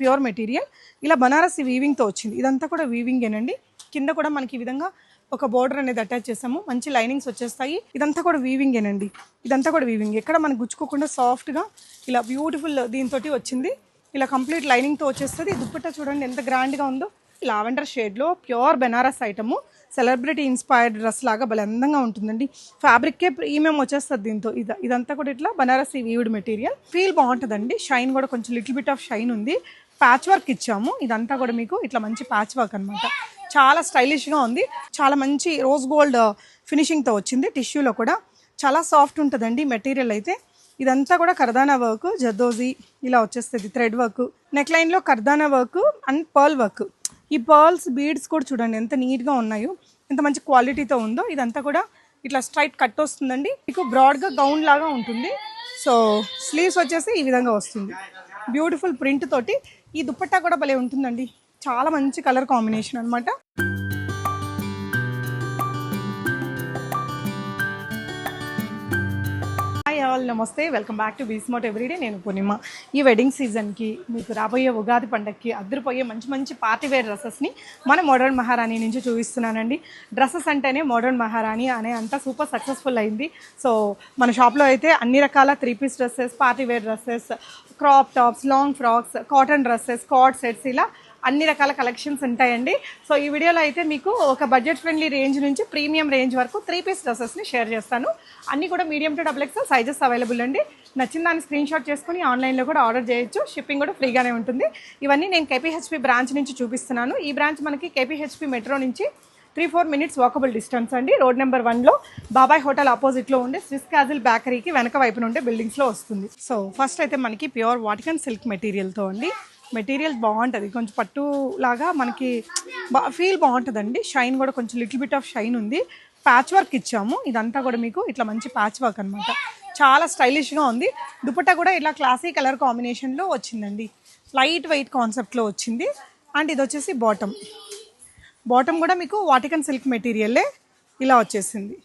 Pure material. ఇలా బనారసి వీవింగ్తో వచ్చింది. ఇదంతా కూడా వీవింగేనండి కింద కూడా మనకి ఈ విధంగా ఒక బోర్డర్ అనేది అటాచ్ చేసాము. మంచి లైనింగ్స్ వచ్చేస్తాయి. ఇదంతా కూడా వీవింగేనండి ఇదంతా కూడా వీవింగ్ ఎక్కడ మనకు గుచ్చుకోకుండా సాఫ్ట్గా ఇలా బ్యూటిఫుల్ దీంతో వచ్చింది. ఇలా కంప్లీట్ లైనింగ్తో వచ్చేస్తుంది. దుప్పట్ట చూడండి ఎంత గ్రాండ్గా ఉందో. లావెండర్ షేడ్లో pure Banaras item celebrity inspired dress లాగా భలే అందంగా ఉంటుందండి. ఫ్యాబ్రిక్కే ప్రీమియం వచ్చేస్తుంది దీంతో. ఇది ఇదంతా కూడా ఇట్లా బనారసి వీవుడ్ మెటీరియల్ ఫీల్ బాగుంటుందండి. షైన్ కూడా కొంచెం లిటిల్ బిట్ ఆఫ్ షైన్ ఉంది. ప్యాచ్ వర్క్ ఇచ్చాము. ఇదంతా కూడా మీకు ఇట్లా మంచి ప్యాచ్ వర్క్ అనమాట చాలా స్టైలిష్గా ఉంది. చాలా మంచి రోజ్ గోల్డ్ ఫినిషింగ్తో వచ్చింది. టిష్యూలో కూడా చాలా సాఫ్ట్ ఉంటుందండి మెటీరియల్ అయితే. ఇదంతా కూడా కర్దానా వర్క్ జద్దోజీ ఇలా వచ్చేస్తుంది థ్రెడ్ వర్క్ నెక్ లైన్లో kardana work and pearl work ఈ పర్ల్స్ బీడ్స్ కూడా చూడండి ఎంత నీట్గా ఉన్నాయో ఎంత మంచి క్వాలిటీతో ఉందో ఇదంతా కూడా ఇట్లా స్ట్రైట్ కట్ వస్తుందండి. మీకు బ్రాడ్గా గౌన్ లాగా ఉంటుంది. సో స్లీవ్స్ వచ్చేసి ఈ విధంగా వస్తుంది. బ్యూటిఫుల్ ప్రింట్ తోటి ఈ దుప్పట్టా కూడా భలే ఉంటుందండి. చాలా మంచి కలర్ కాంబినేషన్ అనమాట హాయ్ ఆల్ నమస్తే. వెల్కమ్ బ్యాక్ టు బీస్మోట్ ఎవ్రీడే నేను పూర్ణిమ. ఈ వెడ్డింగ్ సీజన్కి మీకు రాబోయే ఉగాది పండగకి అద్దరిపోయే మంచి మంచి పార్టీ వేర్ డ్రెస్సెస్ని మన మోడర్న్ మహారాణి నుంచి చూపిస్తున్నానండి. డ్రెస్సెస్ అంటేనే మోడర్న్ మహారాణి అనే అంత సూపర్ సక్సెస్ఫుల్ అయింది. సో మన షాప్లో అయితే అన్ని రకాల three piece dresses party wear dresses crop tops long frocks cotton dresses cord sets ఇలా అన్ని రకాల కలెక్షన్స్ ఉంటాయండి. సో ఈ వీడియోలో అయితే మీకు ఒక బడ్జెట్ ఫ్రెండ్లీ రేంజ్ నుంచి ప్రీమియం రేంజ్ వరకు త్రీ పీస్ డ్రెస్సెస్ని షేర్ చేస్తాను. అన్ని కూడా medium to double XL sizes available అండి. నచ్చిన దాన్ని స్క్రీన్ షాట్ చేసుకుని ఆన్లైన్లో కూడా ఆర్డర్ చేయొచ్చు. షిప్పింగ్ కూడా ఫ్రీగానే ఉంటుంది. ఇవన్నీ నేను కేపీహెచ్పి బ్రాంచ్ నుంచి చూపిస్తున్నాను. ఈ బ్రాంచ్ మనకి కేపీహెచ్పి మెట్రో నుంచి three four minutes walkable distance అండి. రోడ్ నెంబర్ వన్లో బాబాయ్ హోటల్ ఆపోజిట్లో ఉండే స్విస్ క్యాజిల్ బేకరీకి వెనక వైపున ఉండే బిల్డింగ్స్లో వస్తుంది. సో ఫస్ట్ అయితే మనకి ప్యూర్ వాటికన్ సిల్క్ మెటీరియల్తో అండి. మెటీరియల్ బాగుంటుంది. కొంచెం పట్టు లాగా మనకి బా ఫీల్ బాగుంటుందండి. షైన్ కూడా కొంచెం లిటిల్ బిట్ ఆఫ్ షైన్ ఉంది. ప్యాచ్ వర్క్ ఇచ్చాము. ఇదంతా కూడా మీకు ఇట్లా మంచి ప్యాచ్ వర్క్ అనమాట చాలా స్టైలిష్గా ఉంది. దుపట్టా కూడా ఇట్లా క్లాసీ కలర్ కాంబినేషన్లో వచ్చిందండి. లైట్ వెయిట్ కాన్సెప్ట్లో వచ్చింది. అండ్ ఇది వచ్చేసి బాటమ్. బాటమ్ కూడా మీకు వాటికన్ సిల్క్ మెటీరియల్లే ఇలా వచ్చేసింది.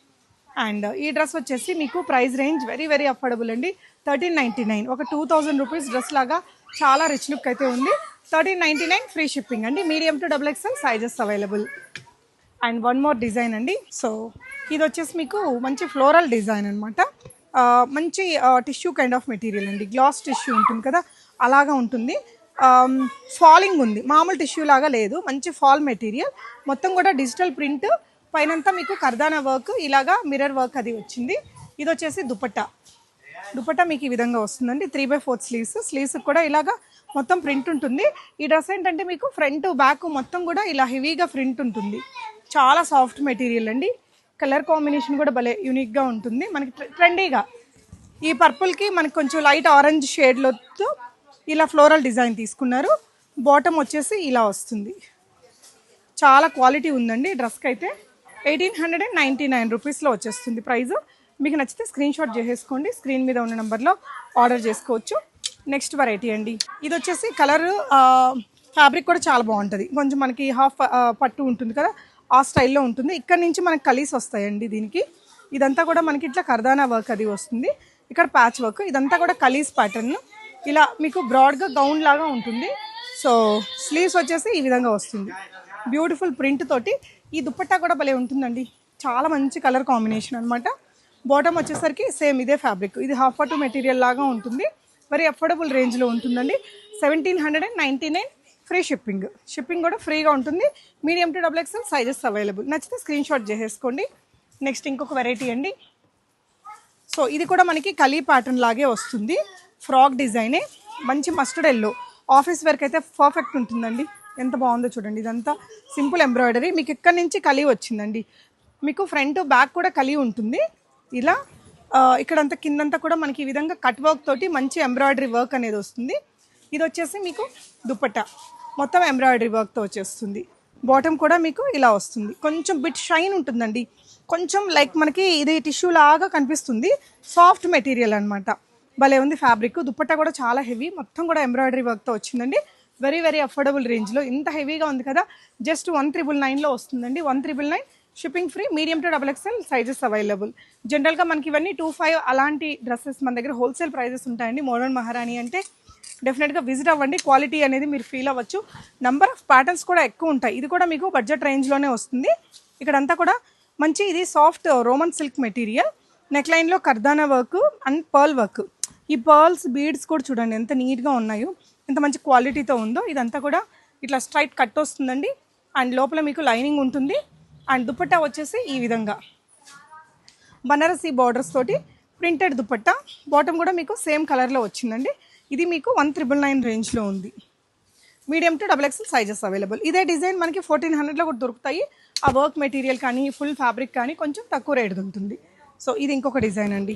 అండ్ ఈ డ్రెస్ వచ్చేసి మీకు price range very very affordable అండి. Thirteen ninety nine. ఒక టూ థౌజండ్ రూపీస్ డ్రెస్ లాగా చాలా రిచ్ లుక్ అయితే ఉంది. Thirteen ninety nine free shipping అండి. Medium to double XL sizes available. And one more design అండి. సో ఇది వచ్చేసి మీకు మంచి ఫ్లోరల్ డిజైన్ అనమాట మంచి టిష్యూ కైండ్ ఆఫ్ మెటీరియల్ అండి. గ్లాస్ టిష్యూ ఉంటుంది కదా అలాగా ఉంటుంది. ఫాలింగ్ ఉంది. మామూలు టిష్యూ లాగా లేదు. మంచి ఫాల్ మెటీరియల్. మొత్తం కూడా డిజిటల్ ప్రింట్. పైనంతా మీకు కర్దానా వర్క్. ఇలాగా మిర్రర్ వర్క్ అది వచ్చింది. ఇది వచ్చేసి దుపట్టా. దుపట్టా మీకు ఈ విధంగా వస్తుందండి. Three by fourth sleeves sleeves కూడా ఇలాగా మొత్తం ప్రింట్ ఉంటుంది. ఈ డ్రెస్ ఏంటంటే మీకు ఫ్రంట్ బ్యాక్ మొత్తం కూడా ఇలా హెవీగా ప్రింట్ ఉంటుంది. చాలా సాఫ్ట్ మెటీరియల్ అండి. కలర్ కాంబినేషన్ కూడా భలే యూనిక్గా ఉంటుంది. మనకి ట్రెండీగా. ఈ పర్పుల్కి మనకి కొంచెం లైట్ ఆరెంజ్ షేడ్లతో ఇలా ఫ్లోరల్ డిజైన్ తీసుకున్నారు. బాటమ్ వచ్చేసి ఇలా వస్తుంది. చాలా క్వాలిటీ ఉందండి. డ్రెస్కి అయితే eighteen hundred and ninety nine రూపీస్లో వచ్చేస్తుంది ప్రైస్ మీకు నచ్చితే స్క్రీన్ షాట్ చేసేసుకోండి. స్క్రీన్ మీద ఉన్న నెంబర్లో ఆర్డర్ చేసుకోవచ్చు. నెక్స్ట్ వెరైటీ అండి. ఇది వచ్చేసి కలర్ ఫ్యాబ్రిక్ కూడా చాలా బాగుంటుంది. కొంచెం మనకి హాఫ్ పట్టు ఉంటుంది కదా ఆ స్టైల్లో ఉంటుంది. ఇక్కడ నుంచి మనకి కలిసి వస్తాయండి దీనికి. ఇదంతా కూడా మనకి ఇట్లా కర్దానా వర్క్ అది వస్తుంది. ఇక్కడ ప్యాచ్ వర్క్. ఇదంతా కూడా కలీస్ ప్యాటర్న్. ఇలా మీకు బ్రాడ్గా గౌన్ లాగా ఉంటుంది. సో స్లీవ్స్ వచ్చేసి ఈ విధంగా వస్తుంది. బ్యూటిఫుల్ ప్రింట్ తోటి ఈ దుప్పట్టా కూడా భలే ఉంటుందండి. చాలా మంచి కలర్ కాంబినేషన్ అనమాట బాటమ్ వచ్చేసరికి సేమ్ ఇదే ఫ్యాబ్రిక్ ఇది హాఫ్ పట్టు మెటీరియల్ లాగా ఉంటుంది. మరి అఫోర్డబుల్ రేంజ్లో ఉంటుందండి. Seventeen hundred and ninety nine free shipping shipping కూడా ఫ్రీగా ఉంటుంది. Medium to double XL sizes available నచ్చితే స్క్రీన్ షాట్ చేసేసుకోండి. నెక్స్ట్ ఇంకొక వెరైటీ అండి. సో ఇది కూడా మనకి కలీ ప్యాటర్న్ లాగే వస్తుంది. ఫ్రాక్ డిజైనే మంచి మస్టర్డ్ ఎల్లో ఆఫీస్ వర్క్ అయితే పర్ఫెక్ట్ ఉంటుందండి. ఎంత బాగుందో చూడండి. ఇదంతా సింపుల్ ఎంబ్రాయిడరీ మీకు ఇక్కడ నుంచి కలి వచ్చిందండి. మీకు ఫ్రంట్ బ్యాక్ కూడా కలి ఉంటుంది. ఇలా ఇక్కడంతా కిందంతా కూడా మనకి ఈ విధంగా కట్ వర్క్ తోటి మంచి ఎంబ్రాయిడరీ వర్క్ అనేది వస్తుంది. ఇది వచ్చేసి మీకు దుప్పట మొత్తం ఎంబ్రాయిడరీ వర్క్తో వచ్చేస్తుంది. బాటమ్ కూడా మీకు ఇలా వస్తుంది. కొంచెం బిట్ షైన్ ఉంటుందండి. కొంచెం లైక్ మనకి ఇది టిష్యూ లాగా కనిపిస్తుంది. సాఫ్ట్ మెటీరియల్ అనమాట భలే ఉంది ఫ్యాబ్రిక్ దుప్పట్టా కూడా చాలా హెవీ మొత్తం కూడా ఎంబ్రాయిడరీ వర్క్తో వచ్చిందండి. వెరీ వెరీ అఫోర్డబుల్ రేంజ్లో ఇంత హెవీగా ఉంది కదా. జస్ట్ వన్ త్రిబుల్ నైన్లో వస్తుందండి. One triple nine shipping free medium to double XL sizes available జనరల్గా మనకి ఇవన్నీ టూ ఫైవ్ అలాంటి డ్రెస్సెస్ మన దగ్గర హోల్సేల్ ప్రైజెస్ ఉంటాయండి. మోడర్న్ మహారాణి అంటే డెఫినెట్గా విజిట్ అవ్వండి. క్వాలిటీ అనేది మీరు ఫీల్ అవ్వచ్చు. నెంబర్ ఆఫ్ ప్యాటర్న్స్ కూడా ఎక్కువ ఉంటాయి. ఇది కూడా మీకు బడ్జెట్ రేంజ్లోనే వస్తుంది. ఇక్కడంతా కూడా మంచి ఇది soft roman silk material neck లైన్లో kardana work and pearl work ఈ పర్ల్స్ బీడ్స్ కూడా చూడండి ఎంత నీట్గా ఉన్నాయో ఎంత మంచి క్వాలిటీతో ఉందో ఇదంతా కూడా ఇట్లా స్ట్రైట్ కట్ వస్తుందండి. అండ్ లోపల మీకు లైనింగ్ ఉంటుంది. అండ్ దుపట్టా వచ్చేసి ఈ విధంగా. బనారసి బార్డర్స్ తోటి ప్రింటెడ్ దుపట్టా. బాటమ్ కూడా మీకు సేమ్ కలర్లో వచ్చిందండి. ఇది మీకు వన్ త్రిబుల్ నైన్ రేంజ్లో ఉంది. Medium to double XL sizes available ఇదే డిజైన్ మనకి ఫోర్టీన్ హండ్రెడ్లో కూడా దొరుకుతాయి. ఆ వర్క్ మెటీరియల్ కానీ ఫుల్ ఫ్యాబ్రిక్ కానీ కొంచెం తక్కువ రేట్ ఉంటుంది. సో ఇది ఇంకొక డిజైన్ అండి.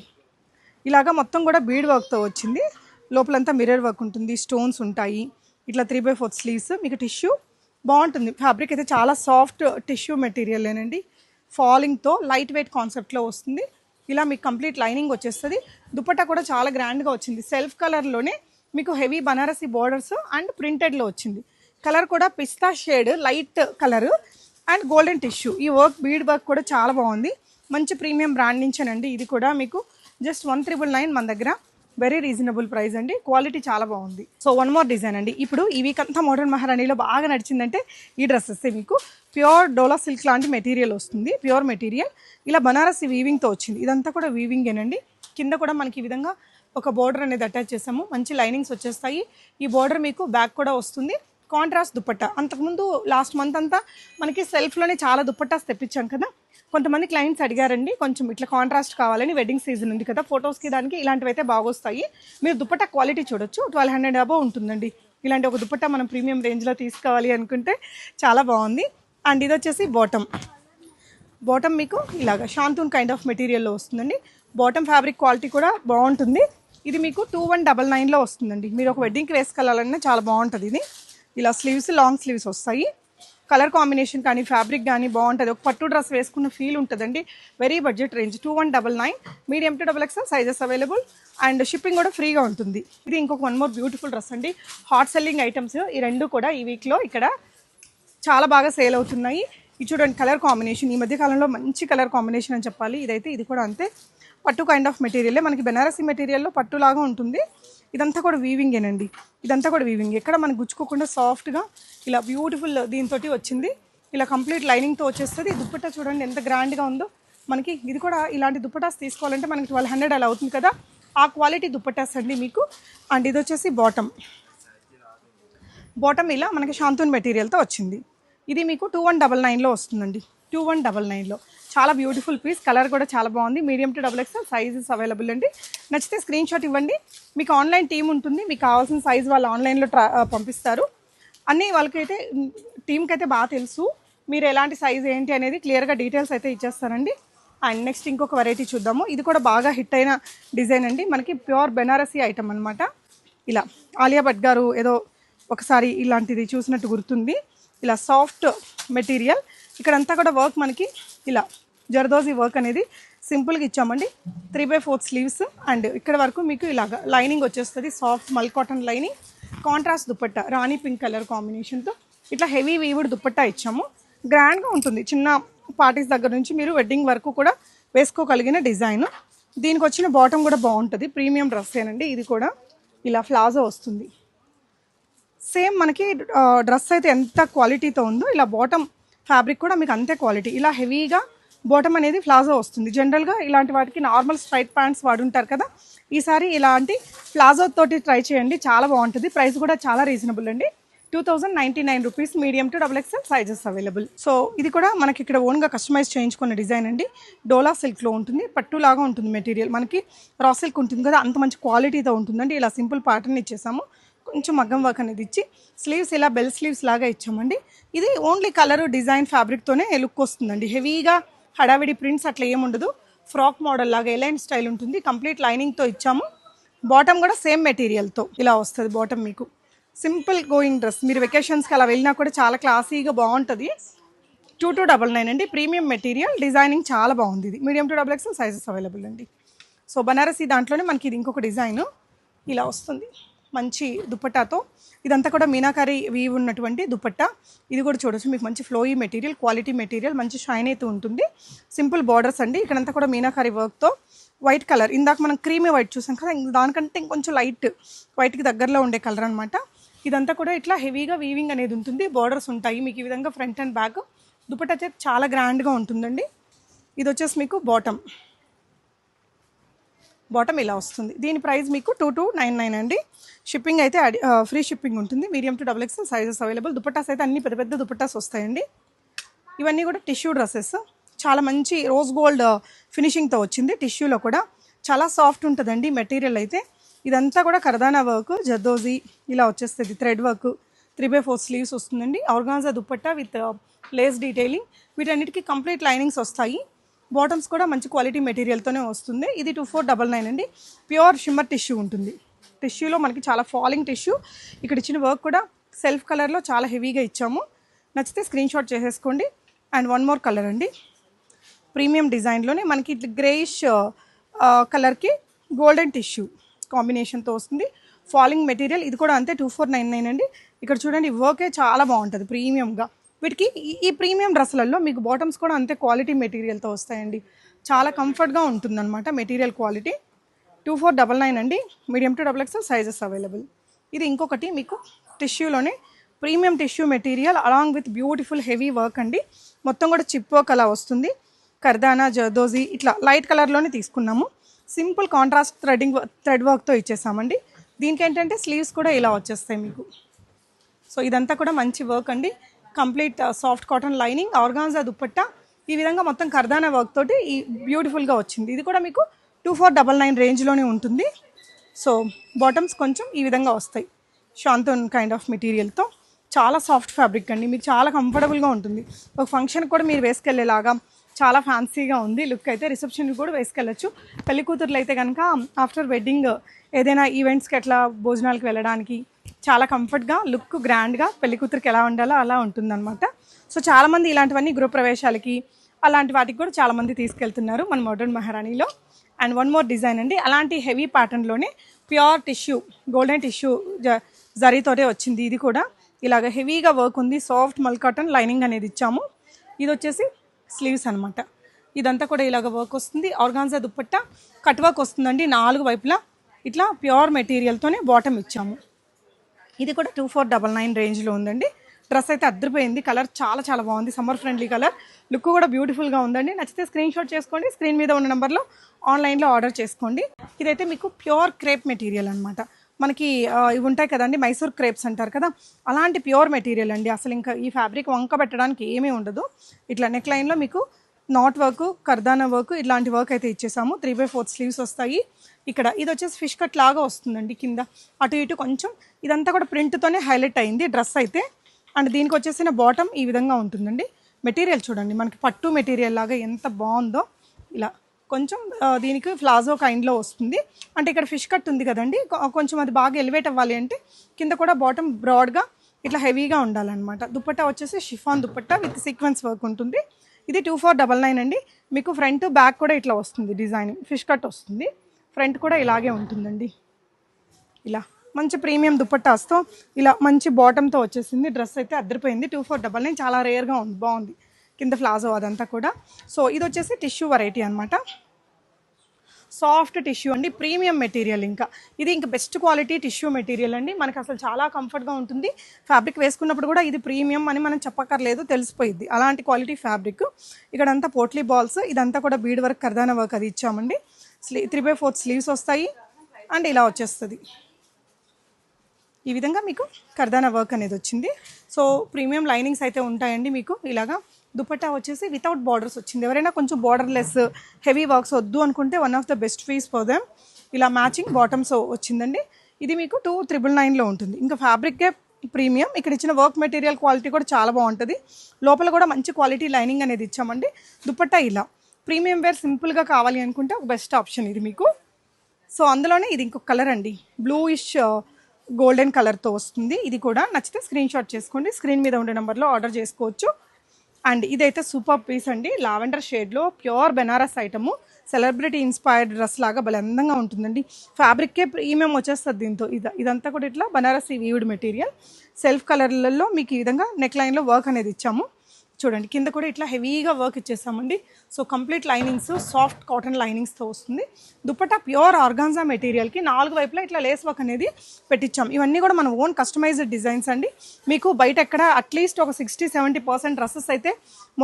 ఇలాగా మొత్తం కూడా బీడ్ వర్క్తో వచ్చింది. లోపలంతా మిర్రర్ వర్క్ ఉంటుంది స్టోన్స్ ఉంటాయి. ఇట్లా త్రీ బై ఫోర్త్ స్లీవ్స్ మీకు టిష్యూ బాగుంటుంది. ఫ్యాబ్రిక్ అయితే చాలా సాఫ్ట్ టిష్యూ మెటీరియల్ేనండి ఫాలింగ్తో లైట్ వెయిట్ కాన్సెప్ట్లో వస్తుంది. ఇలా మీకు కంప్లీట్ లైనింగ్ వచ్చేస్తుంది. దుపట్టా కూడా చాలా గ్రాండ్గా వచ్చింది. సెల్ఫ్ కలర్లోనే మీకు హెవీ బనారసి బోర్డర్స్ అండ్ ప్రింటెడ్లో వచ్చింది. కలర్ కూడా పిస్తా shade light colour and golden tissue ఈ వర్క్ బీడ్ వర్క్ కూడా చాలా బాగుంది. మంచి ప్రీమియం బ్రాండ్ నుంచేనండి ఇది కూడా మీకు జస్ట్ వన్ త్రిబుల్ నైన్ మన దగ్గర. వెరీ రీజనబుల్ ప్రైస్ అండి. క్వాలిటీ చాలా బాగుంది. సో వన్ మోర్ డిజైన్ అండి. ఇప్పుడు ఈ వీక్ అంతా మోడర్న్ మహారాణిలో బాగా నడిచిందంటే ఈ డ్రెస్సెస్ మీకు. ప్యూర్ డోలా సిల్క్ లాంటి మెటీరియల్ వస్తుంది. ప్యూర్ మెటీరియల్ ఇలా బనారసి వీవింగ్తో వచ్చింది. ఇదంతా కూడా వీవింగేనండి కింద కూడా మనకి ఈ విధంగా ఒక బోర్డర్ అనేది అటాచ్ చేసాము. మంచి లైనింగ్స్ వచ్చేస్తాయి. ఈ బోర్డర్ మీకు బ్యాక్ కూడా వస్తుంది. కాంట్రాస్ట్ దుప్పట్ట. అంతకుముందు లాస్ట్ మంత్ అంతా మనకి సెల్ఫ్లోనే చాలా దుప్పట్టాస్ తెప్పించాం కదా. కొంతమంది క్లయింట్స్ అడిగారండి కొంచెం ఇట్లా కాంట్రాస్ట్ కావాలని వెడ్డింగ్ సీజన్ ఉంది కదా ఫొటోస్కి దానికి ఇలాంటివి అయితే బాగొస్తాయి. మీరు దుపట్టా క్వాలిటీ చూడొచ్చు ట్వెల్వ్ హండ్రెడ్ అబో ఉంటుందండి. ఇలాంటి ఒక దుపట్టా మనం ప్రీమియం రేంజ్లో తీసుకోవాలి అనుకుంటే చాలా బాగుంది. అండ్ ఇది వచ్చేసి బాటమ్ బాటమ్ మీకు ఇలాగ శాంతూన్ కైండ్ ఆఫ్ మెటీరియల్లో వస్తుందండి. బాటమ్ ఫ్యాబ్రిక్ క్వాలిటీ కూడా బాగుంటుంది. ఇది మీకు టూ వన్ డబల్ నైన్లో వస్తుందండి. మీరు ఒక వెడ్డింగ్కి వేసుకెళ్ళాలన్నా చాలా బాగుంటుంది ఇది. ఇలా స్లీవ్స్ లాంగ్ స్లీవ్స్ వస్తాయి. కలర్ కాంబినేషన్ కానీ ఫ్యాబ్రిక్ కానీ బాగుంటుంది. ఒక పట్టు డ్రెస్ వేసుకున్న ఫీల్ ఉంటుందండి. Very budget range two one double nine medium to double XL sizes available and shipping కూడా ఫ్రీగా ఉంటుంది. ఇది ఇంకొక వన్ మోర్ బ్యూటిఫుల్ డ్రెస్ అండి. హాట్ సెల్లింగ్ ఐటమ్స్ ఈ రెండు కూడా ఈ వీక్లో ఇక్కడ చాలా బాగా సేల్ అవుతున్నాయి. ఇది చూడండి కలర్ కాంబినేషన్ ఈ మధ్య కాలంలో మంచి కలర్ కాంబినేషన్ అని చెప్పాలి. ఇదైతే ఇది కూడా అంతే. పట్టు కైండ్ ఆఫ్ మెటీరియలే మనకి బెనారసీ మెటీరియల్లో పట్టులాగా ఉంటుంది. ఇదంతా కూడా వీవింగేనండి ఇదంతా కూడా వీవింగ్ ఎక్కడ మనం గుచ్చుకోకుండా సాఫ్ట్గా ఇలా బ్యూటిఫుల్ దీంతో వచ్చింది. ఇలా కంప్లీట్ లైనింగ్తో వచ్చేస్తుంది. దుప్పట్ట దుప్పట్టా చూడండి ఎంత గ్రాండ్గా ఉందో. మనకి ఇది కూడా ఇలాంటి దుప్పటాస్ తీసుకోవాలంటే మనకి ట్వెల్వ్ హండ్రెడ్ అలా అవుతుంది కదా. ఆ క్వాలిటీ దుప్పటాస్ అండి మీకు. అండ్ ఇది వచ్చేసి బాటమ్ బాటమ్ ఇలా మనకి శాంతూన్ మెటీరియల్తో వచ్చింది. ఇది మీకు టూ వన్ డబల్ నైన్లో వస్తుందండి. టూ వన్ డబల్ నైన్లో చాలా బ్యూటిఫుల్ పీస్ కలర్ కూడా చాలా బాగుంది. Medium to double XL sizes available అండి. నచ్చితే స్క్రీన్ షాట్ ఇవ్వండి. మీకు ఆన్లైన్ టీం ఉంటుంది. మీకు కావాల్సిన సైజ్ వాళ్ళు ఆన్లైన్లో ట్రా పంపిస్తారు. అన్నీ వాళ్ళకైతే టీంకి అయితే బాగా తెలుసు. మీరు ఎలాంటి సైజ్ ఏంటి అనేది క్లియర్గా డీటెయిల్స్ అయితే ఇచ్చేస్తారండి అండ్ నెక్స్ట్ ఇంకొక వెరైటీ చూద్దాము. ఇది కూడా బాగా హిట్ అయిన డిజైన్ అండి. మనకి ప్యూర్ బెనారసీ ఐటమ్ అనమాట ఇలా ఆలియా భట్ గారు ఏదో ఒకసారి ఇలాంటిది చూసినట్టు గుర్తుంది. ఇలా సాఫ్ట్ మెటీరియల్ ఇక్కడంతా కూడా వర్క్ మనకి ఇలా జరదోజీ వర్క్ అనేది సింపుల్గా ఇచ్చామండి. Three by fourth sleeves and ఇక్కడ వరకు మీకు ఇలాగ లైనింగ్ వచ్చేస్తుంది. సాఫ్ట్ మల్ cotton lining contrast dupatta rani pink colour కాంబినేషన్తో ఇట్లా హెవీ వీవుడ్ దుపట్టా ఇచ్చాము. గ్రాండ్గా ఉంటుంది. చిన్న పార్టీస్ దగ్గర నుంచి మీరు వెడ్డింగ్ వరకు కూడా వేసుకోగలిగిన డిజైన్ దీనికి వచ్చిన బాటమ్ కూడా బాగుంటుంది. ప్రీమియం డ్రెస్ ఏనండి. ఇది కూడా ఇలా ఫ్లాజో వస్తుంది. సేమ్ మనకి డ్రెస్ అయితే ఎంత క్వాలిటీతో ఉందో ఇలా బాటమ్ ఫ్యాబ్రిక్ కూడా మీకు అంతే క్వాలిటీ ఇలా హెవీగా బాటమ్ అనేది ప్లాజో వస్తుంది. జనరల్గా ఇలాంటి వాటికి నార్మల్ స్ట్రైట్ ప్యాంట్స్ వాడుంటారు కదా. ఈసారి ఇలాంటి ప్లాజో తోటి ట్రై చేయండి. చాలా బాగుంటుంది. ప్రైస్ కూడా చాలా రీజనబుల్ అండి. Two thousand ninety nine rupees medium to double XL sizes available so ఇది కూడా మనకి ఇక్కడ ఓన్గా కస్టమైజ్ చేయించుకున్న డిజైన్ అండి. డోలా సిల్క్లో ఉంటుంది. పట్టులాగా ఉంటుంది మెటీరియల్ మనకి రా సిల్క్ ఉంటుంది కదా. అంత మంచి క్వాలిటీతో ఉంటుందండి. ఇలా సింపుల్ ప్యాటర్న్ ఇచ్చేసాము. కొంచెం మగ్గం వర్క్ అనేది ఇచ్చి స్లీవ్స్ ఇలా బెల్ స్లీవ్స్ లాగా ఇచ్చామండి. ఇది ఓన్లీ కలర్ డిజైన్ ఫ్యాబ్రిక్తోనే లుక్ వస్తుందండి. హెవీగా హడావిడి ప్రింట్స్ అట్లా ఏముండదు ఫ్రాక్ మోడల్ లాగా ఎలైన్ స్టైల్ ఉంటుంది. కంప్లీట్ లైనింగ్తో ఇచ్చాము. బాటమ్ కూడా సేమ్ మెటీరియల్తో ఇలా వస్తుంది బాటమ్ మీకు. Simple going dress. మీరు వెకేషన్స్కి అలా వెళ్ళినా కూడా చాలా క్లాసీగా బాగుంటుంది. టూ టూ డబల్ నైన్ అండి. Premium material. డిజైనింగ్ చాలా బాగుంది ఇది. Medium to double XL sizes available అండి. సో బనారసి దాంట్లోనే మనకి ఇది ఇంకొక డిజైన్. ఇలా వస్తుంది. మంచి దుపట్టాతో ఇదంతా కూడా మీనాకారి వీవ్ ఉన్నటువంటి దుపట్టా ఇది కూడా చూడొచ్చు మీకు మంచి ఫ్లోయీ మెటీరియల్ క్వాలిటీ మెటీరియల్ మంచి షైన్ అయితే ఉంటుంది. సింపుల్ బార్డర్స్ అండి. ఇక్కడంతా కూడా మీనాకారి వర్క్తో వైట్ కలర్ ఇందాక మనం క్రీమీ వైట్ చూసాం కదా దానికంటే ఇంకొంచెం లైట్ వైట్కి దగ్గరలో ఉండే కలర్ అనమాట ఇదంతా కూడా ఇట్లా హెవీగా వీవింగ్ అనేది ఉంటుంది. బార్డర్స్ ఉంటాయి. మీకు ఈ విధంగా ఫ్రంట్ అండ్ బ్యాక్ దుపట్టా చాలా గ్రాండ్గా ఉంటుందండి. ఇది వచ్చేసి మీకు బాటమ్ బాటమ్ ఇలా వస్తుంది. దీని ప్రైస్ మీకు టూ టూ నైన్ నైన్ అండి. షిప్పింగ్ అయితే ఫ్రీ షిప్పింగ్ ఉంటుంది. Medium to double XL sizes available dupattas అయితే అన్ని పెద్ద పెద్ద దుపట్టాస్ వస్తాయండి. ఇవన్నీ కూడా టిష్యూ డ్రెస్సెస్ చాలా మంచి రోజ్ గోల్డ్ ఫినిషింగ్తో వచ్చింది. టిష్యూలో కూడా చాలా సాఫ్ట్ ఉంటుందండి మెటీరియల్ అయితే. ఇదంతా కూడా కరదానా వర్క్ జద్దోజీ ఇలా వచ్చేస్తుంది. Thread work three by four sleeves వస్తుందండి. Organza dupatta with lace detailing వీటన్నిటికీ కంప్లీట్ లైనింగ్స్ వస్తాయి. బాటమ్స్ కూడా మంచి క్వాలిటీ మెటీరియల్తోనే వస్తుంది. ఇది టూ ఫోర్ డబల్ నైన్ అండి. ప్యూర్ షిమ్మర్ టిష్యూ ఉంటుంది. టిష్యూలో మనకి చాలా ఫాలింగ్ టిష్యూ. ఇక్కడ ఇచ్చిన వర్క్ కూడా సెల్ఫ్ కలర్లో చాలా హెవీగా ఇచ్చాము. నచ్చితే స్క్రీన్ షాట్ చేసేసుకోండి. అండ్ వన్ మోర్ కలర్ అండి. ప్రీమియం డిజైన్లోనే మనకి ఇట్లా గ్రేయిష్ కలర్కి గోల్డెన్ టిష్యూ కాంబినేషన్తో వస్తుంది. ఫాలింగ్ మెటీరియల్ ఇది కూడా అంతే టూ ఫోర్ నైన్ నైన్ అండి. ఇక్కడ చూడండి వర్కే చాలా బాగుంటుంది ప్రీమియంగా. వీటికి ఈ- ప్రీమియం డ్రెస్సులలో మీకు బాటమ్స్ కూడా అంతే క్వాలిటీ మెటీరియల్తో వస్తాయండి. చాలా కంఫర్ట్గా ఉంటుందన్నమాట material quality. Two four double nine అండి. Medium to double XL sizes available. ఇది ఇంకొకటి మీకు టిష్యూలోనే premium tissue material along with beautiful heavy work అండి. మొత్తం కూడా చిప్ వర్క్ అలా వస్తుంది. కర్దానా జర్దోజీ ఇట్లా లైట్ కలర్లోనే తీసుకున్నాము. సింపుల్ కాంట్రాస్ట్ థ్రెడింగ్ థ్రెడ్ వర్క్తో ఇచ్చేసామండి. దీనికి ఏంటంటే స్లీవ్స్ కూడా ఇలా వచ్చేస్తాయి మీకు. సో ఇదంతా కూడా మంచి వర్క్ అండి. Complete soft cotton lining organza dupatta ఈ విధంగా మొత్తం కర్దానా వర్క్ తోటి ఈ బ్యూటిఫుల్గా వచ్చింది. ఇది కూడా మీకు టూ ఫోర్ డబల్ నైన్ రేంజ్లోనే ఉంటుంది. సో బాటమ్స్ కొంచెం ఈ విధంగా వస్తాయి. శాంతోన్ కైండ్ ఆఫ్ మెటీరియల్తో చాలా సాఫ్ట్ ఫ్యాబ్రిక్ అండి. మీకు చాలా కంఫర్టబుల్గా ఉంటుంది. ఒక ఫంక్షన్ కూడా మీరు వేసుకెళ్ళేలాగా చాలా ఫ్యాన్సీగా ఉంది. లుక్ అయితే రిసెప్షన్కి కూడా వేసుకెళ్ళచ్చు. పెళ్ళి కూతుర్లు అయితే కనుక ఆఫ్టర్ వెడ్డింగ్ ఏదైనా ఈవెంట్స్కి ఎట్లా భోజనాలకు వెళ్ళడానికి చాలా కంఫర్ట్గా లుక్ గ్రాండ్గా పెళ్ళి కూతురికి ఎలా ఉండాలో అలా ఉంటుందన్నమాట. సో చాలామంది ఇలాంటివన్నీ గృహప్రవేశాలకి అలాంటి వాటికి కూడా చాలామంది తీసుకెళ్తున్నారు మన మోడర్న్ మహారాణిలో. అండ్ వన్ మోర్ డిజైన్ అండి. అలాంటి హెవీ ప్యాటర్న్లోనే ప్యూర్ టిష్యూ గోల్డెన్ టిష్యూ జరీతోటే వచ్చింది ఇది కూడా. ఇలాగ హెవీగా వర్క్ ఉంది. సాఫ్ట్ మల్ కాటన్ లైనింగ్ అనేది ఇచ్చాము. ఇది వచ్చేసి స్లీవ్స్ అనమాట ఇదంతా కూడా ఇలాగ వర్క్ వస్తుంది. ఆర్గాన్జా దుప్పట్ట కట్ వర్క్ వస్తుందండి. నాలుగు వైపులా ఇట్లా ప్యూర్ మెటీరియల్తోనే బాటమ్ ఇచ్చాము. ఇది కూడా టూ ఫోర్ డబల్ నైన్ రేంజ్లో ఉందండి. డ్రెస్ అయితే అద్దరిపోయింది. కలర్ చాలా చాలా బాగుంది. Summer friendly colour. లుక్ కూడా బ్యూటిఫుల్గా ఉందండి. నచ్చితే స్క్రీన్ షాట్ చేసుకోండి. స్క్రీన్ మీద ఉన్న నెంబర్లో ఆన్లైన్లో ఆర్డర్ చేసుకోండి. ఇదైతే మీకు ప్యూర్ క్రేప్ మెటీరియల్ అనమాట మనకి ఇవి ఉంటాయి కదండి మైసూర్ క్రేప్స్ అంటారు కదా? అలాంటి ప్యూర్ మెటీరియల్ అండి. అసలు ఇంకా ఈ ఫ్యాబ్రిక్ వంక పెట్టడానికి ఏమీ ఉండదు. ఇట్లా నెక్ లైన్లో మీకు నాట్ వర్క్ కర్దానా వర్క్ ఇలాంటి వర్క్ అయితే ఇచ్చేసాము. త్రీ బై ఫోర్త్ స్లీవ్స్ వస్తాయి. ఇక్కడ ఇది వచ్చేసి ఫిష్ కట్ లాగా వస్తుందండి కింద. అటు ఇటు కొంచెం ఇదంతా కూడా ప్రింట్తోనే హైలైట్ అయింది. డ్రెస్ అయితే. అండ్ దీనికి వచ్చేసిన బాటమ్ ఈ విధంగా ఉంటుందండి. మెటీరియల్ చూడండి. మనకి పట్టు మెటీరియల్ లాగా ఎంత బాగుందో. ఇలా కొంచెం దీనికి ఫ్లాజో కైండ్లో వస్తుంది. అంటే ఇక్కడ ఫిష్ కట్ ఉంది కదండి. కొంచెం అది బాగా ఎలివేట్ అవ్వాలి అంటే కింద కూడా బాటమ్ బ్రాడ్గా ఇట్లా హెవీగా ఉండాలన్నమాట. దుప్పట్టా వచ్చేసి chiffon dupatta with sequence work ఉంటుంది. ఇది టూ ఫోర్ డబల్ నైన్ అండి. మీకు ఫ్రంట్ బ్యాక్ కూడా ఇట్లా వస్తుంది డిజైన్ ఫిష్ కట్ వస్తుంది. ఫ్రంట్ కూడా ఇలాగే ఉంటుందండి. ఇలా మంచి ప్రీమియం దుప్పట్టాస్తో ఇలా మంచి బాటంతో వచ్చేసింది. డ్రెస్ అయితే అద్దరిపోయింది. టూ ఫోర్ డబల్ నైన్ చాలా రేర్గా ఉంది బాగుంది. కింద ఫ్లాజో అదంతా కూడా. సో ఇది వచ్చేసి టిష్యూ వెరైటీ అనమాట సాఫ్ట్ టిష్యూ అండి ప్రీమియం మెటీరియల్ ఇంకా. ఇది ఇంకా బెస్ట్ క్వాలిటీ టిష్యూ మెటీరియల్ అండి. మనకి అసలు చాలా కంఫర్ట్గా ఉంటుంది. ఫ్యాబ్రిక్ వేసుకున్నప్పుడు కూడా ఇది ప్రీమియం అని మనం చెప్పక్కర్లేదు తెలిసిపోయింది అలాంటి క్వాలిటీ ఫ్యాబ్రిక్. ఇక్కడంతా పోట్లీ బాల్స్ ఇదంతా కూడా బీడ్ వర్క్ కర్దానా వర్క్ అది ఇచ్చామండి. స్లీ త్రీ బై ఫోర్త్ స్లీవ్స్ వస్తాయి అండ్ ఇలా వచ్చేస్తుంది. ఈ విధంగా మీకు కర్దానా వర్క్ అనేది వచ్చింది. సో ప్రీమియం లైనింగ్స్ అయితే ఉంటాయండి మీకు. ఇలాగా దుపట్టా వచ్చేసి వితౌట్ బార్డర్స్ వచ్చింది. ఎవరైనా కొంచెం బార్డర్లెస్ హెవీ వర్క్స్ వద్దు అనుకుంటే one of the best pieces for them ఇలా మ్యాచింగ్ బాటమ్స్ వచ్చిందండి. ఇది మీకు టూ త్రిబుల్ నైన్లో ఉంటుంది. ఇంకా ఫ్యాబ్రిక్కే ప్రీమియం ఇక్కడ ఇచ్చిన వర్క్ మెటీరియల్ క్వాలిటీ కూడా చాలా బాగుంటుంది. లోపల కూడా మంచి క్వాలిటీ లైనింగ్ అనేది ఇచ్చామండి. దుపట్టా ఇలా. ప్రీమియం వేర్ సింపుల్గా కావాలి అనుకుంటే ఒక బెస్ట్ ఆప్షన్ ఇది మీకు. సో అందులోనే ఇది ఇంకొక కలర్ అండి. బ్లూయిష్ గోల్డెన్ కలర్తో వస్తుంది. ఇది కూడా నచ్చితే స్క్రీన్ షాట్ చేసుకోండి. స్క్రీన్ మీద ఉండే నెంబర్లో ఆర్డర్ చేసుకోవచ్చు. అండ్ ఇదైతే సూపర్ పీస్ అండి. లావెండర్ షేడ్లో pure Benaras item. Celebrity inspired dress లాగా భలే అందంగా ఉంటుందండి. ఫ్యాబ్రిక్కే ప్రీమియం వచ్చేస్తుంది దీంతో. ఇది ఇదంతా కూడా ఇట్లా బనారస్ వీవుడ్ మెటీరియల్. సెల్ఫ్ కలర్లలో మీకు ఈ విధంగా నెక్ లైన్లో వర్క్ అనేది ఇచ్చాము. చూడండి కింద కూడా ఇట్లా హెవీగా work ఇచ్చేసామండి. So complete linings soft cotton లైనింగ్స్తో వస్తుంది. దుప్పటా ప్యూర్ ఆర్గాన్జా మెటీరియల్కి నాలుగు వైపులా ఇట్లా లేస్ వర్క్ అనేది పెట్టించాం ఇవన్నీ కూడా మన ఓన్ కస్టమైజ్డ్ డిజైన్స్ అండి. మీకు బయట ఎక్కడ అట్లీస్ట్ ఒక సిక్స్టీ సెవెంటీ పర్సెంట్ డ్రెస్సెస్ అయితే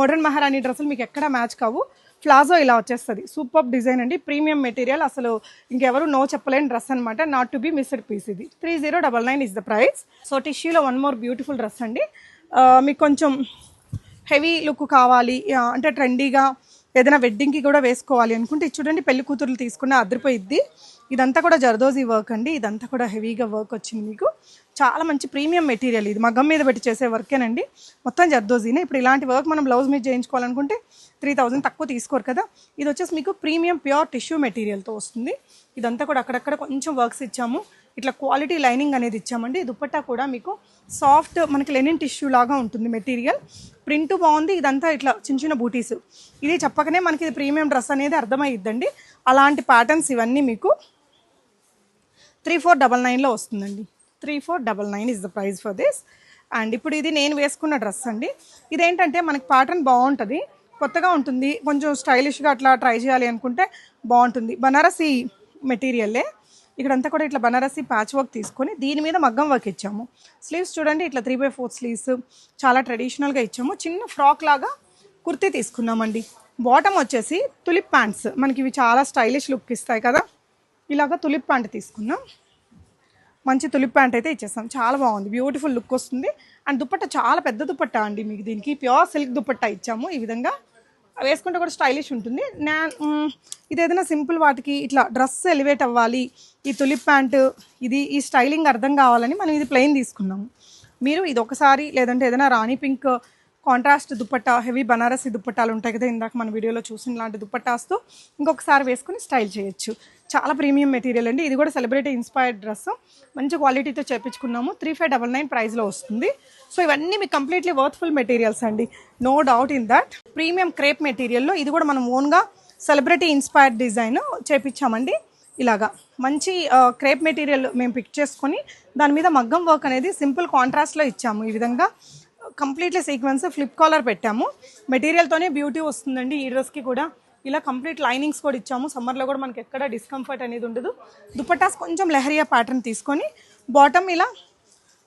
మోడర్న్ మహారాణి డ్రెస్సులు మీకు ఎక్కడ మ్యాచ్ కావు. ప్లాజో ఇలా వచ్చేస్తుంది. సూపర్ డిజైన్ అండి. ప్రీమియం మెటీరియల్ అసలు ఇంకెవరు నో చెప్పలేని డ్రెస్ అనమాట not to be missed piece ఇది. Three zero double nine is the price so టిష్యూలో వన్ మోర్ బ్యూటిఫుల్ డ్రెస్ అండి. మీకు కొంచెం హెవీ లుక్ కావాలి అంటే ట్రెండీగా ఏదైనా వెడ్డింగ్కి కూడా వేసుకోవాలి అనుకుంటే ఇది చూడండి పెళ్ళి కూతురులు తీసుకున్న అదిరిపోయిద్ది. ఇదంతా కూడా జర్దోజీ వర్క్ అండి. ఇదంతా కూడా హెవీగా వర్క్ వచ్చింది మీకు. చాలా మంచి ప్రీమియం మెటీరియల్ ఇది. మగ్గం మీద పెట్టి చేసే వర్కేనండి మొత్తం జర్దోజీనే. ఇప్పుడు ఇలాంటి వర్క్ మనం బ్లౌజ్ మీద చేయించుకోవాలనుకుంటే త్రీ థౌజండ్ తక్కువ తీసుకోరు కదా. ఇది వచ్చేసి మీకు ప్రీమియం ప్యూర్ టిష్యూ మెటీరియల్తో వస్తుంది. ఇదంతా కూడా అక్కడక్కడ కొంచెం వర్క్స్ ఇచ్చాము. ఇట్లా క్వాలిటీ లైనింగ్ అనేది ఇచ్చామండి. దుప్పట్టా కూడా మీకు సాఫ్ట్ మనకి లెనిన్ టిష్యూ లాగా ఉంటుంది మెటీరియల్ ప్రింట్ బాగుంది. ఇదంతా ఇట్లా చిన్న చిన్న బూటీస్ ఇది చెప్పకనే మనకి ఇది ప్రీమియం డ్రెస్ అనేది అర్థమైద్దండి అలాంటి ప్యాటర్న్స్ ఇవన్నీ మీకు త్రీ ఫోర్ డబల్ నైన్లో వస్తుందండి. Three four double nine is the price for this and ఇప్పుడు ఇది నేను వేసుకున్న డ్రెస్ అండి. ఇదేంటంటే మనకి ప్యాటర్న్ బాగుంటుంది. కొత్తగా ఉంటుంది. కొంచెం స్టైలిష్గా అట్లా ట్రై చేయాలి అనుకుంటే బాగుంటుంది. బనారసి మెటీరియల్లే ఇక్కడంతా కూడా ఇట్లా బనారసి ప్యాచ్ వర్క్ తీసుకొని దీని మీద మగ్గం వర్క్ ఇచ్చాము. స్లీవ్స్ చూడండి ఇట్లా త్రీ బై ఫోర్ స్లీవ్స్ చాలా ట్రెడిషనల్గా ఇచ్చాము. చిన్న ఫ్రాక్ లాగా కుర్తీ తీసుకున్నామండి. బాటమ్ వచ్చేసి తులిప్ ప్యాంట్స్ మనకి ఇవి చాలా స్టైలిష్ లుక్ ఇస్తాయి కదా. ఇలాగ తులిప్ ప్యాంట్ తీసుకున్నాం. మంచి తులిప్ ప్యాంట్ అయితే ఇచ్చేస్తాం చాలా బాగుంది. బ్యూటిఫుల్ లుక్ వస్తుంది. అండ్ దుప్పట్ట చాలా పెద్ద దుప్పట్ట అండి మీకు దీనికి. ప్యూర్ సిల్క్ దుప్పట్ట ఇచ్చాము. ఈ విధంగా వేసుకుంటే కూడా స్టైలిష్ ఉంటుంది. నా ఇదేదైనా ఇది ఏదైనా సింపుల్ వాటికి ఇట్లా డ్రెస్ ఎలివేట్ అవ్వాలి ఈ తులిప్ ప్యాంటు ఇది ఈ స్టైలింగ్ అర్థం కావాలని మనం ఇది ప్లెయిన్ తీసుకున్నాము. మీరు ఇది ఒకసారి లేదంటే ఏదైనా rani pink contrast dupatta heavy Banarasi దుప్పట్టాలు ఉంటాయి కదా ఇందాక మన వీడియోలో చూసిన లాంటి దుప్పట్టాస్తో ఇంకొకసారి వేసుకుని స్టైల్ చేయొచ్చు. చాలా ప్రీమియం మెటీరియల్ అండి. ఇది కూడా సెలబ్రిటీ ఇన్స్పైర్డ్ డ్రెస్. మంచి క్వాలిటీతో చేపించుకున్నాము. త్రీ ఫైవ్ డబల్ నైన్ ప్రైస్లో వస్తుంది. సో ఇవన్నీ మీకు కంప్లీట్లీ వర్త్ఫుల్ మెటీరియల్స్ అండి. No doubt in that. Premium crepe మెటీరియల్లో ఇది కూడా మనం ఓన్గా సెలబ్రిటీ ఇన్స్పైర్డ్ డిజైన్ చేపించామండి. ఇలాగా మంచి క్రేప్ మెటీరియల్ మేము పిక్ చేసుకొని దాని మీద మగ్గం వర్క్ అనేది సింపుల్ కాంట్రాస్ట్లో ఇచ్చాము. ఈ విధంగా కంప్లీట్లీ సీక్వెన్స్ ఫ్లిప్ కాలర్ పెట్టాము. మెటీరియల్తోనే బ్యూటీ వస్తుందండి ఈ డ్రెస్కి కూడా. ఇలా కంప్లీట్ లైనింగ్స్ కూడా ఇచ్చాము. సమ్మర్లో కూడా మనకి ఎక్కడ డిస్కంఫర్ట్ అనేది ఉండదు. దుపట్టాస్ కొంచెం లెహరియా ప్యాటర్న్ తీసుకొని బాటమ్ ఇలా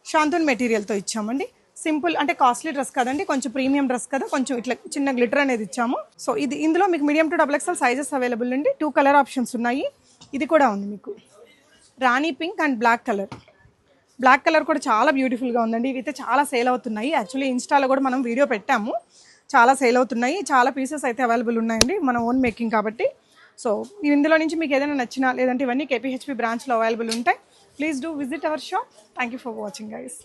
శాంతున్ మెటీరియల్తో ఇచ్చామండి. సింపుల్ అంటే కాస్ట్లీ డ్రెస్ కదండి కొంచెం ప్రీమియం డ్రెస్ కదా కొంచెం ఇట్లా చిన్న గ్లిటర్ అనేది ఇచ్చాము. సో ఇది ఇందులో మీకు medium to double XL sizes available అండి. టూ కలర్ ఆప్షన్స్ ఉన్నాయి. ఇది కూడా ఉంది మీకు. Rani pink and black colour black colour కూడా చాలా బ్యూటిఫుల్గా ఉందండి. ఇవి అయితే చాలా సేల్ అవుతున్నాయి. యాక్చువల్లీ ఇన్స్టాలో కూడా మనం వీడియో పెట్టాము. చాలా సేల్ అవుతున్నాయి. చాలా పీసెస్ అయితే అవైలబుల్ ఉన్నాయండి. మన ఓన్ మేకింగ్ కాబట్టి. సో ఇందులో నుంచి మీకు ఏదైనా నచ్చినా లేదంటే ఇవన్నీ కేపీహెచ్పి బ్రాంచ్లో అవైలబుల్ ఉంటాయి. Please do visit our shop thank you for watching guys